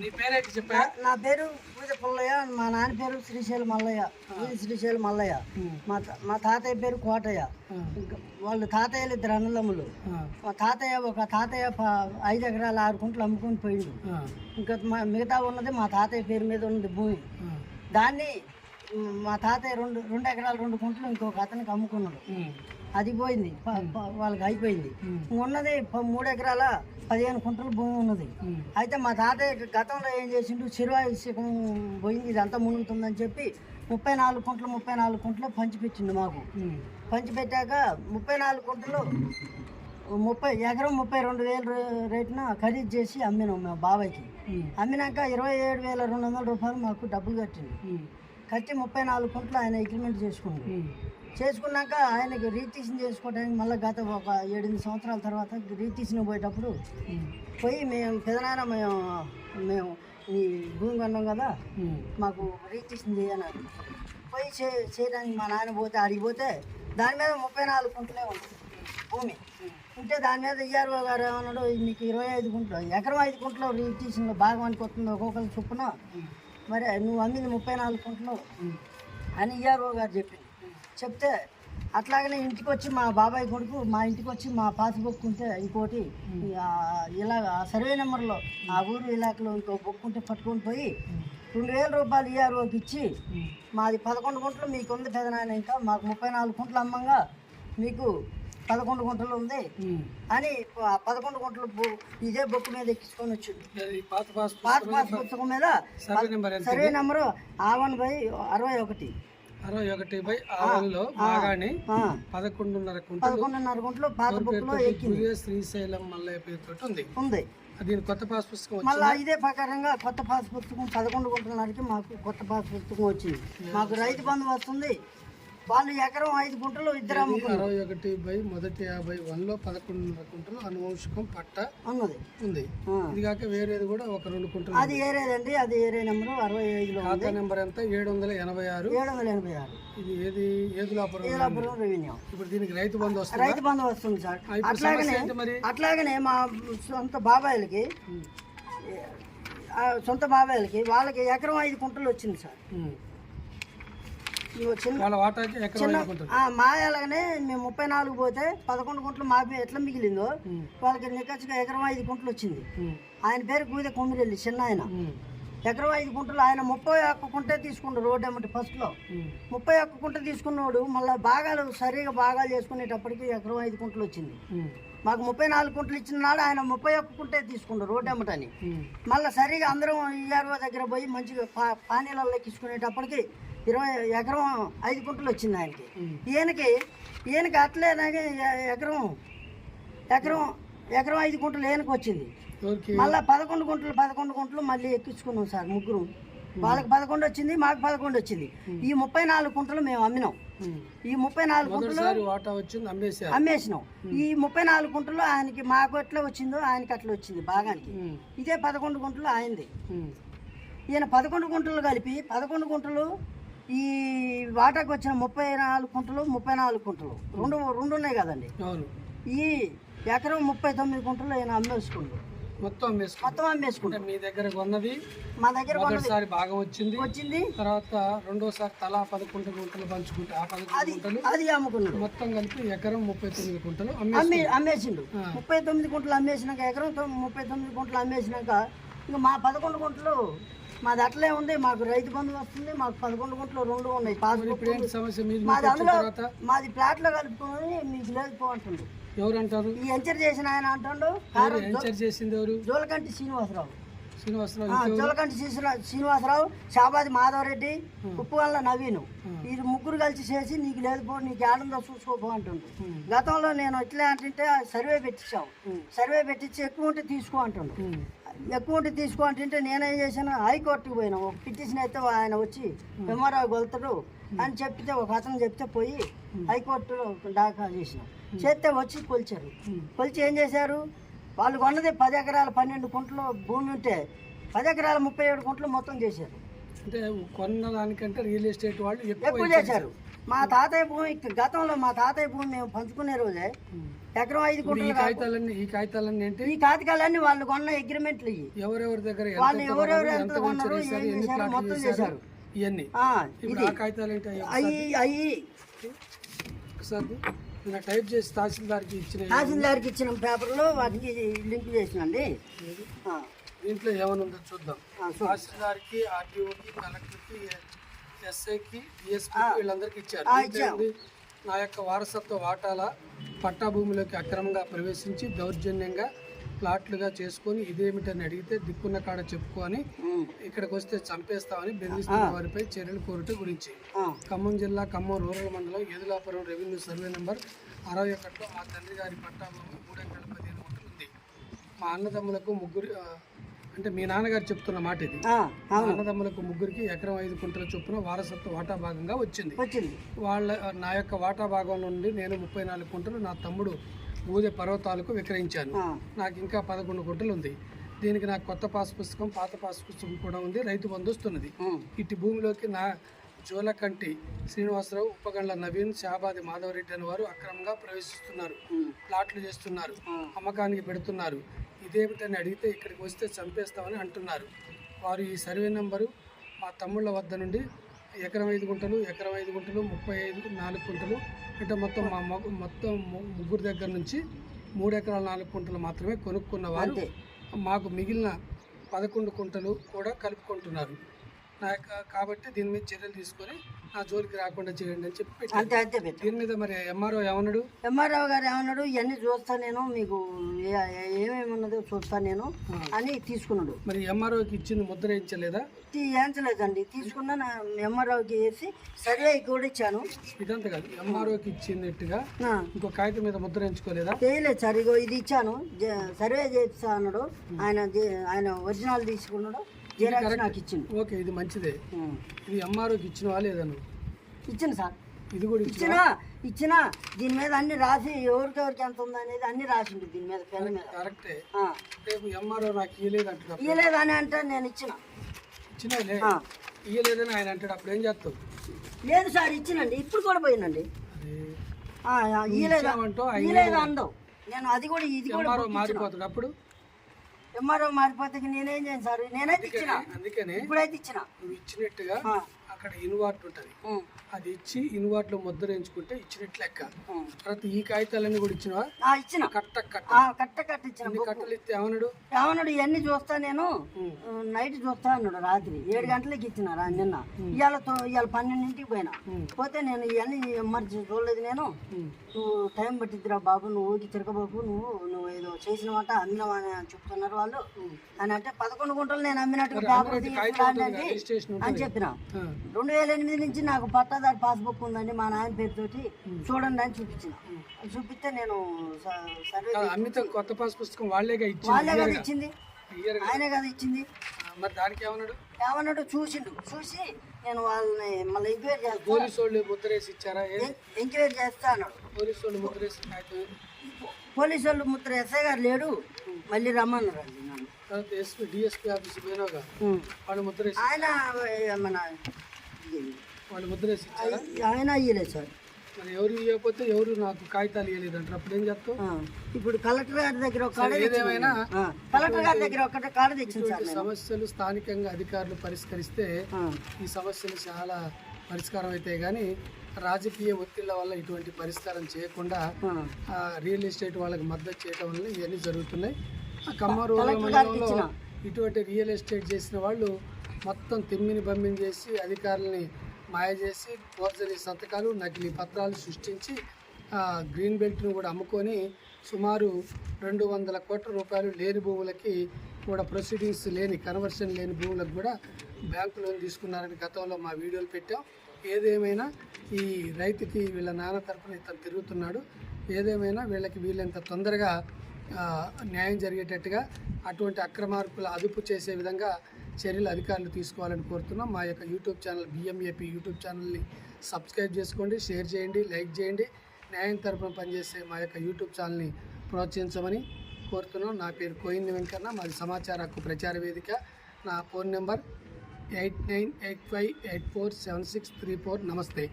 నీ పేరేంటి చెప్పా. నా పేరు పూజ పుల్లయ్య మా నాన్న పేరు శ్రీశైలం మల్లయ్య. పూజ శ్రీశైలం మల్లయ్య. మా మా తాతయ్య పేరు కోటయ్య. ఇంకా వాళ్ళు తాతయ్యలు ఇద్దరు అన్నదమ్ములు. మా తాతయ్య ఒక తాతయ్య ఐదు ఎకరాలు ఆరు కుంటలు అమ్ముకొని పోయిండు. ఇంకా మా మిగతా ఉన్నది మా తాతయ్య పేరు మీద ఉన్నది భూమి. దాన్ని మ్, తాతయ్య రెండు రెండు ఎకరాలు రెండు కుంటలు ఇంకొక అతనికి అమ్ముకున్నాడు. అది పోయింది వాళ్ళకి అయిపోయింది. ఉన్నది మూడు ఎకరాల పదిహేను కుంటల భూమి ఉన్నది. అయితే మా తాతయ్య గతంలో ఏం చేసిండు చిరువాయిస్యం పోయింది ఇదంతా మునుగుతుందని చెప్పి ముప్పై నాలుగు కుంటలు ముప్పై నాలుగు కుంటలు పంచిపెట్టిండు మాకు. పంచిపెట్టాక ముప్పై నాలుగు కుంటలు ముప్పై ఎకరం ముప్పై రెండు వేల రేటున ఖరీదు చేసి అమ్మినాం మా బాబాయ్కి. అమ్మినాక ఇరవై ఏడు వేల రెండు వందల రూపాయలు మాకు డబ్బులు కట్టిండు. కట్టి ముప్పై నాలుగు కుంటలు ఆయన అగ్రిమెంట్ చేసుకున్నాడు చేసుకున్నాక ఆయనకి రీటీసింగ్ చేసుకోవడానికి మళ్ళీ గత ఒక ఏడెనిమిది సంవత్సరాల తర్వాత రీటీసింగ్ పోయేటప్పుడు పోయి మేము పెదనాయన మేము మేము ఈ భూమి కొన్నాం కదా మాకు రీటీసింగ్ చేయన్నారు పోయి చే చేయడానికి మా నాన్న పోతే అడిగి పోతే దాని మీద ముప్పై నాలుగు కుంటలే ఉంటుంది భూమి. ఉంటే దాని మీద ఇయ్యారు గారు ఏమన్నాడు "ఇది మీకు ఇరవై ఐదు గుంటలు ఎకరం ఐదు గుంటలు రీటీసింగ్ భాగానికి వస్తుంది ఒక్కొక్కరు చొప్పున. మరి నువ్వు అమ్మింది ముప్పై నాలుగు కొంటున్నావు అని ఈఆర్ఓ గారు చెప్పింది. చెప్తే అట్లాగనే ఇంటికి వచ్చి మా బాబాయ్ కొడుకు మా ఇంటికి వచ్చి మా పాస్బుక్ ఉంటే ఇంకోటి ఇలా సర్వే నెంబర్లో ఆ ఊరు ఇలాకలో ఇంకో బుక్ ఉంటే పట్టుకొని పోయి రెండు వేల రూపాయలు ఇయ్యారుకి ఇచ్చి మాది పదకొండు గుంటలు మీకు ఉంది పెదనాయన ఇంకా మాకు ముప్పై నాలుగు గుంటలు అమ్మంగా మీకు పదకొండు గుంటలు ఉంది. అని పదకొండు గుంటలు ఇదే బుక్ మీద ఎక్కించుకొని వచ్చింది పాత పాస్ పుస్తకం మీద సర్వే నెంబర్ ఎంత సర్వే నెంబరు ఆవన్ బై అరవై ఒకటి. అరవై ఒకటి బై ఆవన్లో బాగాని పదకొండున్నర కుంటలు పదకొండున్నర గుంటలు పాత బుక్లో ఎక్కింది. పులియ శ్రీశైలం మల్లయ్య పేరుతో ఉంది. ఉంది. దీని కొత్త పాస్ పుస్తకం మళ్ళీ ఇదే ప్రకారంగా కొత్త పాస్ పుస్తకం పదకొండు గుంటలన్నరకి మాకు కొత్త పాస్ పుస్తకం వచ్చింది. మాకు రైతు బంధు వస్తుంది. వాళ్ళు ఎకరం ఐదు గుంటలు ఇద్దరు అరవై ఒకటి బై మొదటి యాభై వన్లో పదకొండున్నర కుంటలు అనువంశకం పట్ట ఉన్నది. ఉంది. ఇది కాక వేరేది కూడా ఒక రెండు కుంటలు అది ఏరేదండి? అది ఏరే నెంబరు అరవై ఐదులో ఖాతా నెంబర్ ఎంత? ఏడు వందల ఎనభై ఆరు. ఏడు వందల ఎనభై ఆరు. ఇది ఏది? ఏదులాపురం రెవెన్యూ. ఇప్పుడు దీనికి రైతు బంధు వస్తుంది? రైతు బంధు వస్తుంది సార్. అట్లాగనే అట్లాగనే మా సొంత బాబాయిలకి సొంత బాబాయిలకి వాళ్ళకి ఎకరం ఐదు కుంటలు వచ్చింది సార్. ఇగో చిన్న మాయాలగానే మేము ముప్పై నాలుగు పోతే పదకొండు గుంటలు మాకు ఎట్లా మిగిలిందో వాళ్ళకి నిక్కచ్చిగా ఎకరం ఐదు గుంటలు వచ్చింది. ఆయన పేరు గూదె కొమ్మిరెల్లి చిన్న ఆయన. ఎకరం ఐదు గుంటలు ఆయన ముప్పై ఒక్క కుంటే తీసుకుండు రోడ్డు ఎమ్మటి ఫస్ట్లో. ముప్పై ఒక్క కుంట తీసుకున్నాడు మళ్ళీ భాగాలు సరిగా భాగాలు చేసుకునేటప్పటికి ఎకరం ఐదు కుంటలు వచ్చింది. మాకు ముప్పై నాలుగు కుంటలు ఇచ్చిన నాడు ఆయన ముప్పై ఒక్క కుంటే తీసుకుండు రోడ్డు ఎమ్మటని ఉమ్. మళ్ళీ సరిగా అందరం ఈఆర్ఓ దగ్గర పోయి మంచిగా పా పానీలలో ఎక్కించుకునేటప్పటికి ఇరవై ఎకరం ఐదు కుంటలు వచ్చింది ఆయనకి. ఈయనకి ఈయనకి అట్లేనాగే ఎ- ఎకరం ఎకరం ఎకరం ఐదు కుంటలు ఈయనకి వచ్చింది. మళ్ళీ పదకొండు గుంటలు పదకొండు గుంటలు మళ్ళీ ఎక్కించుకున్నాం సార్ ముగ్గురు. వాళ్ళకి పదకొండు వచ్చింది మాకు పదకొండు వచ్చింది. ఈ ముప్పై నాలుగు కుంటలు మేము అమ్మినాం. ఈ ముప్పై నాలుగు అమ్మేశారు. అమ్మేసినాం. ఈ ముప్పై నాలుగు గుంటలు ఆయనకి మాకు ఎట్లా వచ్చిందో ఆయనకి అట్లా వచ్చింది భాగానికి. ఇదే పదకొండు గుంటలు ఆయనది. ఈయన పదకొండు గుంటలు కలిపి పదకొండు గుంటలు ఈ వాటాకు వచ్చిన ముప్పై నాలుగు కుంటలు ముప్పై నాలుగు కుంటలు. రెండు రెండు ఉన్నాయి కదండి. ఈ ఎకరం ముప్పై తొమ్మిది గుంటలు ఈయన అమ్మేసుకుండు. మొత్తం మొత్తం అమ్మేసుకుంటాం మీ దగ్గర కొన్నది మా దగ్గర మొదటిసారి భాగం వచ్చింది. వచ్చింది. తర్వాత రెండోసారి తలా పదకొండు గుంటలు పంచుకుంటే ఆ పదకొండు అది అమ్ముకున్నాడు. మొత్తం కలిపి ఎకరం ముప్పై తొమ్మిది గుంటలు అమ్మి అమ్మేసి అమ్మేసిండు. ముప్పై తొమ్మిది గుంటలు అమ్మేసినాక ఎకరం ముప్పై తొమ్మిది గుంటలు అమ్మేసినాక ఇంకా మా పదకొండు గుంటలు మాది అట్లే ఉంది మాకు రైతు బంధు వస్తుంది మాకు పదకొండు గుంటలు రెండు ఉన్నాయి. పాస్బుక్ సమస్య? మీది మాది అందులో మాది ప్లాట్లో కలుపుకొని మీకు అంటుండు. ఎవరు అంటారు ఈ ఎంచర్ చేసిన ఆయన అంటుండు ఎంచర్ చేసింది ఎవరు? జోలకంటి శ్రీనివాసరావు. శ్రీనివాసరావు జోలకంటి శ్రీశ్వర- శ్రీనివాసరావు షాబాది మాధవరెడ్డి ఉప్పుగల్ల నవీను. ఈ ముగ్గురు కలిసి చేసి నీకు లేదు పో నీకు ఏడుందో చూసుకోపో అంటుండు. గతంలో నేను ఇట్లే అంటుంటే సర్వే పెట్టించాం. సర్వే పెట్టించి ఎక్కువ ఉంటే తీసుకో అంటుండు. ఎక్కువ ఉంటే తీసుకో నేనేం చేశాను? హైకోర్టుకి పోయినా. ఒక పిటిషన్ అయితే ఆయన వచ్చి ఎంఆర్ఓ వెళ్తాడు అని చెప్తే ఒక అతను చెప్తే పోయి హైకోర్టులో దాఖలు చేసినాం. చేస్తే వచ్చి కొలిచారు. కొలిచి ఏం చేశారు? వాళ్ళు కొన్నది పది ఎకరాల పన్నెండు కుంటలు భూమి ఉంటే పది ఎకరాల ముప్పై ఏడు కుంటలు మొత్తం చేశారు. అంటే కొన్న దానికంటే రియల్ ఎస్టేట్ వాళ్ళు ఎక్కువ చేశారు. మా తాతయ్య భూమి గతంలో మా తాతయ్య భూమి మేము పంచుకునే రోజే. ఎకరం ఐదు ఈ. కాగితాలన్నీ ఈ కాగితాలన్నీ ఏంటి? ఈ కాగితాలన్నీ వాళ్ళు కొన్న అగ్రిమెంట్లు ఇవి ఎవరెవరి దగ్గర వాళ్ళు ఎవరెవరు ఎంత కొన్నారు, మొత్తం చేశారు. ఇవన్నీ ఇప్పుడు ఆ కాగితాలు ఏంటి అయ్యి టైప్ చేసి తహసీల్దార్కి ఇచ్చిన తహసీల్దార్కి ఇచ్చిన పేపర్లో వాటికి లింక్ చేసినండి. దీంట్లో ఏమైనా ఉందో చూద్దాం. తహసీల్దార్కి ఆర్టీఓకి కలెక్టర్కి ఎస్ఐకి డిఎస్పీ వీళ్ళందరికీ ఇచ్చారు? నా యొక్క వారసత్వ వాటాల పట్టా భూమిలోకి అక్రమంగా ప్రవేశించి దౌర్జన్యంగా ప్లాట్లుగా చేసుకొని ఇదేమిటని అడిగితే దిక్కున్న కాడ చెప్పుకొని ఇక్కడికి వస్తే చంపేస్తామని బెదిరిస్తున్న వారిపై చర్యలు కోరుట గురించి. ఖమ్మం జిల్లా ఖమ్మం రూరల్ మండలం ఏదులాపురం రెవెన్యూ సర్వే నెంబర్ అరవై ఒకటిలో మా తండ్రి గారి పట్టా భూమి మూడు ఎకరాల పదిహేను ఉంది. మా అన్నదమ్ములకు ముగ్గురు అంటే మీ నాన్నగారు చెప్తున్న మాట ఇది. అన్నదమ్ములకు ముగ్గురికి ఎకరం ఐదు కుంటల చొప్పున వారసత్వ వాటా భాగంగా వచ్చింది. వచ్చింది. వాళ్ళ నా యొక్క వాటా భాగం నుండి నేను ముప్పై నాలుగు కుంటలు నా తమ్ముడు ఊదే పర్వతాలకు విక్రయించాను. నాకు ఇంకా పదకొండు గుంటలు ఉంది. దీనికి నాకు కొత్త పాస్ పుస్తకం పాత పాస్ పుస్తకం కూడా ఉంది. రైతు బంధు వస్తున్నది. ఇటు భూమిలోకి నా జోలకంటి శ్రీనివాసరావు ఉపగండ్ల నవీన్ షాబాది మాధవరెడ్డి అని వారు అక్రమంగా ప్రవేశిస్తున్నారు. ప్లాట్లు చేస్తున్నారు. అమ్మకానికి పెడుతున్నారు. ఇదేమిటని అడిగితే ఇక్కడికి వస్తే చంపేస్తామని అంటున్నారు. వారు ఈ సర్వే నంబరు మా తమ్ముళ్ళ వద్ద నుండి ఎకరం ఐదు గుంటలు ఎకరం ఐదు గుంటలు ముప్పై ఐదు నాలుగు గుంటలు అంటే మొత్తం మా మగ మొత్తం ముగ్గురు దగ్గర నుంచి మూడు ఎకరాల నాలుగు గుంటలు మాత్రమే కొనుక్కున్న వారు మాకు మిగిలిన పదకొండు కుంటలు కూడా కలుపుకుంటున్నారు. కాబట్టి దీని మీద చర్యలు తీసుకొని నా జోలికి రాకుండా చేయండి అని చెప్పి. అంతే అంతే దీని మీద మరి ఎంఆర్ఓ ఏమన్నాడు? ఎంఆర్రావు గారు ఏమన్నాడు? ఇవన్నీ చూస్తా నేను మీకు ఏ- ఏ- ఏమేమి ఉన్నదో చూస్తా నేను అని తీసుకున్నాడు. మరి ఎంఆర్ఓకి ఇచ్చింది ముద్ర వేయించలేదా? ఏంచలేదండి తీసుకున్న నా ఎంఆర్రావుకి వేసి సర్వే కూడా ఇచ్చాను. ఇదంతా కాదు ఎంఆర్ఓకి ఇచ్చినట్టుగా ఆ, ఇంకో కాగితం మీద ముద్ర వేయించుకోలేదా? చేయలేదు సార్ ఇగో ఇది ఇచ్చాను. జ- సర్వే చేస్తా అన్నాడు. ఆయన జే- ఆయన ఒరిజినల్ తీసుకున్నాడు. జిరాక్స్ నాకు ఇచ్చిండు. ఓకే ఇది మంచిదే. ఇది ఎంఆర్ఓకి ఇచ్చినవా లేదా నువ్వు? ఇచ్చింది సార్. ఇది కూడా ఇచ్చిన ఇచ్చినా ఇచ్చినా దీని మీద అన్ని రాసి ఎవరికెవరికి ఎంత ఉంది అనేది అన్ని రాసిండు దీని మీద పెన్ మీద. కరెక్టే. రేపు ఎంఆర్ఓ నాకు ఇయ్యలేదు అని అంటే నేను ఇచ్చిన. ఇచ్చినలే ఆ. ఇయ్యలేదని ఆయన అంటాడు అప్పుడు ఏం చేస్తావు? లేదు సార్ ఇచ్చినండి. ఇప్పుడు కూడా పోయినండి. ఇయ్యలేదు. ఇయ్యలేదు. అందవు. నేను అది కూడా ఇది కూడా మారిపోతాడు అప్పుడు? ఎంఆర్ఓ మారిపోతే నేనేం చేయను సార్? నేనైతే ఇచ్చిన. అందుకనే ఇప్పుడైతే ఇచ్చిన. ఇచ్చినట్టుగా అక్కడ ఇన్వార్ట్ ఉంటుంది. అది ఇచ్చి ఇన్వార్ట్లో ముద్ర వేయించుకుంటే ఇచ్చినట్లు లెక్క. తర్వాత ఈ కాగితాలన్నీ కూడా ఇచ్చినవా? ఇచ్చిన. కట్ట కట్ట. ఆ, కట్ట కట్ట ఇచ్చిన కట్టలు ఇస్తే ఏమన్నాడు? ఏమన్నాడు ఇవన్నీ చూస్తా నేను. నైట్ చూస్తా అన్నాడు రాత్రి. ఏడు గంటలకి ఇచ్చిన రా నిన్న. ఇవాళ ఇవాళ పన్నెండింటికి పోయినా. పోతే నేను ఇవన్నీ ఎమర్జెన్సీ చూడలేదు నేను. నువ్వు టైం పట్టిద్దిరా బాబు నువ్వు ఊరికి తిరగబాబు నువ్వు నువ్వు ఏదో చేసినమాట అమ్మినవని చెప్తున్నారు వాళ్ళు. అని అంటే పదకొండు గుంటలు నేను అమ్మినట్టు అని చెప్పిన. రెండు వేల ఎనిమిది నుంచి నాకు పట్టాదారు పాస్బుక్ ఉందండి మా నాయన పేరుతోటి చూడండి అని చూపించిన. చూపిస్తే నేను సర్వే అమ్మితే కొత్త పాస్ పుస్తకం వాళ్ళేగా ఇచ్చింది. వాళ్ళే కదా ఇచ్చింది. ఆయనే కదా ఇచ్చింది. మరి దానికి ఏమన్నాడు? ఏమన్నాడు? చూసిండు. చూసి నేను వాళ్ళని మళ్ళీ ఎంక్వైరీ చేస్తా. పోలీసు వాళ్ళు ముద్రేసి ఇచ్చారా? ఎంక్వైరీ చేస్తా అన్నాడు. పోలీసు వాళ్ళు ముద్రేసి? పోలీసు వాళ్ళు ముద్ర ఎస్ఐ గారు లేడు. మళ్ళీ రమ్మన్నారు అండి నన్ను. తర్వాత ఎస్పీ డిఎస్పీ ఆఫీస్ పోయినావుగా ఉం. వాళ్ళు ముద్రేసి ఆయన మన వాళ్ళు ముద్రేసి ఆయన అయ్యలేదు సార్. మరి ఎవరు ఇవ్వకపోతే ఎవరు నాకు కాగితాలు ఇవ్వలేదు అంటారు అప్పుడు ఏం చెప్తావు ఆ, ఇప్పుడు కలెక్టర్ గారి దగ్గర ఒక ఏదేమైనా కలెక్టర్ గారి దగ్గర ఒక కాడ తెచ్చింది సార్ ఇటువంటి నేను. సమస్యలు స్థానికంగా అధికారులు పరిష్కరిస్తే ఈ సమస్యలు చాలా పరిష్కారం అవుతాయి. కానీ రాజకీయ ఒత్తిళ్ళ వల్ల ఇటువంటి పరిష్కారం చేయకుండా రియల్ ఎస్టేట్ వాళ్ళకి మద్దతు చేయడం వల్ల ఇవన్నీ జరుగుతున్నాయి. ఆ ఖమ్మం రూరల్ మండలంలో. ఇటువంటి రియల్ ఎస్టేట్ చేసిన వాళ్ళు మొత్తం తిమ్మిని బమ్మిని చేసి అధికారులని మాయ చేసి ఫోర్జరీ సంతకాలు నకిలీ పత్రాలు సృష్టించి గ్రీన్ బెల్ట్ను కూడా అమ్ముకొని సుమారు రెండు వందల కోట్ల రూపాయలు లేని భూములకి కూడా ప్రొసీడింగ్స్ లేని కన్వర్షన్ లేని భూములకు కూడా బ్యాంకు లోన్ తీసుకున్నారని గతంలో మా వీడియోలు పెట్టాం. ఏదేమైనా ఈ రైతుకి వీళ్ళ నాన్న తరఫున ఇతను తిరుగుతున్నాడు. ఏదేమైనా వీళ్ళకి వీళ్ళంత తొందరగా న్యాయం జరిగేటట్టుగా అటువంటి అక్రమార్కుల అదుపు చేసే విధంగా చర్యలు అధికారులు తీసుకోవాలని కోరుతున్నాం. మా యొక్క యూట్యూబ్ ఛానల్ బిఎంఏపీ యూట్యూబ్ ఛానల్ని సబ్స్క్రైబ్ చేసుకోండి షేర్ చేయండి లైక్ చేయండి. న్యాయం తరపున పనిచేసే మా యొక్క యూట్యూబ్ ఛానల్ని ప్రోత్సహించమని కోరుతున్నాం. నా పేరు కోయింది వెంకన్న మాది సమాచార హక్కు ప్రచార వేదిక. నా phone number eight nine eight five eight four seven six three four. నమస్తే.